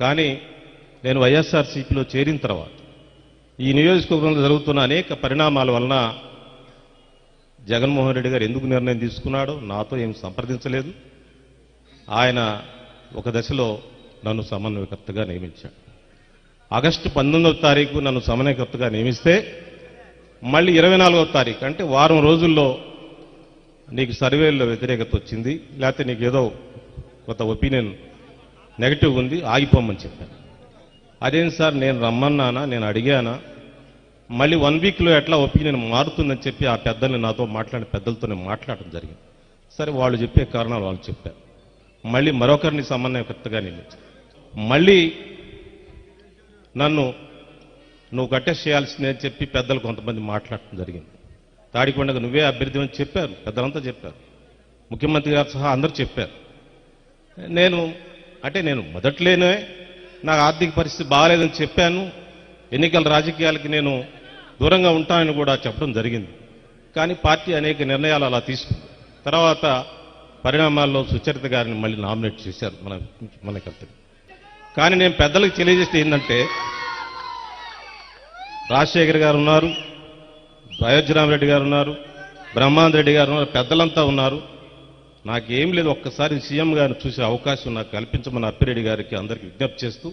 కానీ నేను వైఎస్ఆర్సీపీలో చేరిన తర్వాత ఈ నియోజకవర్గంలో జరుగుతున్న అనేక పరిణామాల వలన జగన్మోహన్ రెడ్డి గారు ఎందుకు నిర్ణయం తీసుకున్నాడో నాతో ఏం సంప్రదించలేదు. ఆయన ఒక దశలో నన్ను సమన్వయకర్తగా నియమించాడు. ఆగస్టు పంతొమ్మిదవ తారీఖు నన్ను సమన్వయకర్తగా నియమిస్తే మళ్ళీ ఇరవై నాలుగవ తారీఖు అంటే వారం రోజుల్లో నీకు సర్వేల్లో వ్యతిరేకత వచ్చింది లేకపోతే నీకు ఏదో కొత్త ఒపీనియన్ నెగటివ్ ఉంది ఆగిపోమని చెప్పాను. అదేం సార్ నేను రమ్మన్నానా నేను అడిగానా? మళ్ళీ వన్ వీక్లో ఎట్లా ఒపీనియన్ మారుతుందని చెప్పి ఆ పెద్దల్ని నాతో మాట్లాడిన పెద్దలతో నేను మాట్లాడడం జరిగింది. సరే వాళ్ళు చెప్పే కారణాలు వాళ్ళు చెప్పారు మళ్ళీ మరొకరిని సమన్వయకర్తగా నేను మళ్ళీ నన్ను నువ్వు కట్టేసి చేయాల్సిందే అని చెప్పి పెద్దలు కొంతమంది మాట్లాడటం జరిగింది. తాడికొండకు నువ్వే అభ్యర్థి అని చెప్పారు పెద్దలంతా చెప్పారు. ముఖ్యమంత్రి గారు సహా అందరూ చెప్పారు. నేను అంటే నేను మొదట్లోనే. నాకు ఆర్థిక పరిస్థితి బాగాలేదని చెప్పాను. ఎన్నికల రాజకీయాలకి నేను దూరంగా ఉంటానని కూడా చెప్పడం జరిగింది. కానీ పార్టీ అనేక నిర్ణయాలు అలా తీసుకుంది. తర్వాత పరిణామాల్లో సుచరిత గారిని మళ్ళీ నామినేట్ చేశారు మన మనకంతటి కానీ నేను పెద్దలకు తెలియజేస్తే ఏంటంటే రాజశేఖర్ గారు ఉన్నారు అయోధ్యరామరెడ్డి గారు ఉన్నారు బ్రహ్మానంద రెడ్డి గారు ఉన్నారు పెద్దలంతా ఉన్నారు. నాకేం లేదు ఒక్కసారి సీఎం గారిని చూసే అవకాశం నాకు కల్పించమని అప్పిరెడ్డి గారికి అందరికి విజ్ఞప్తి చేస్తూ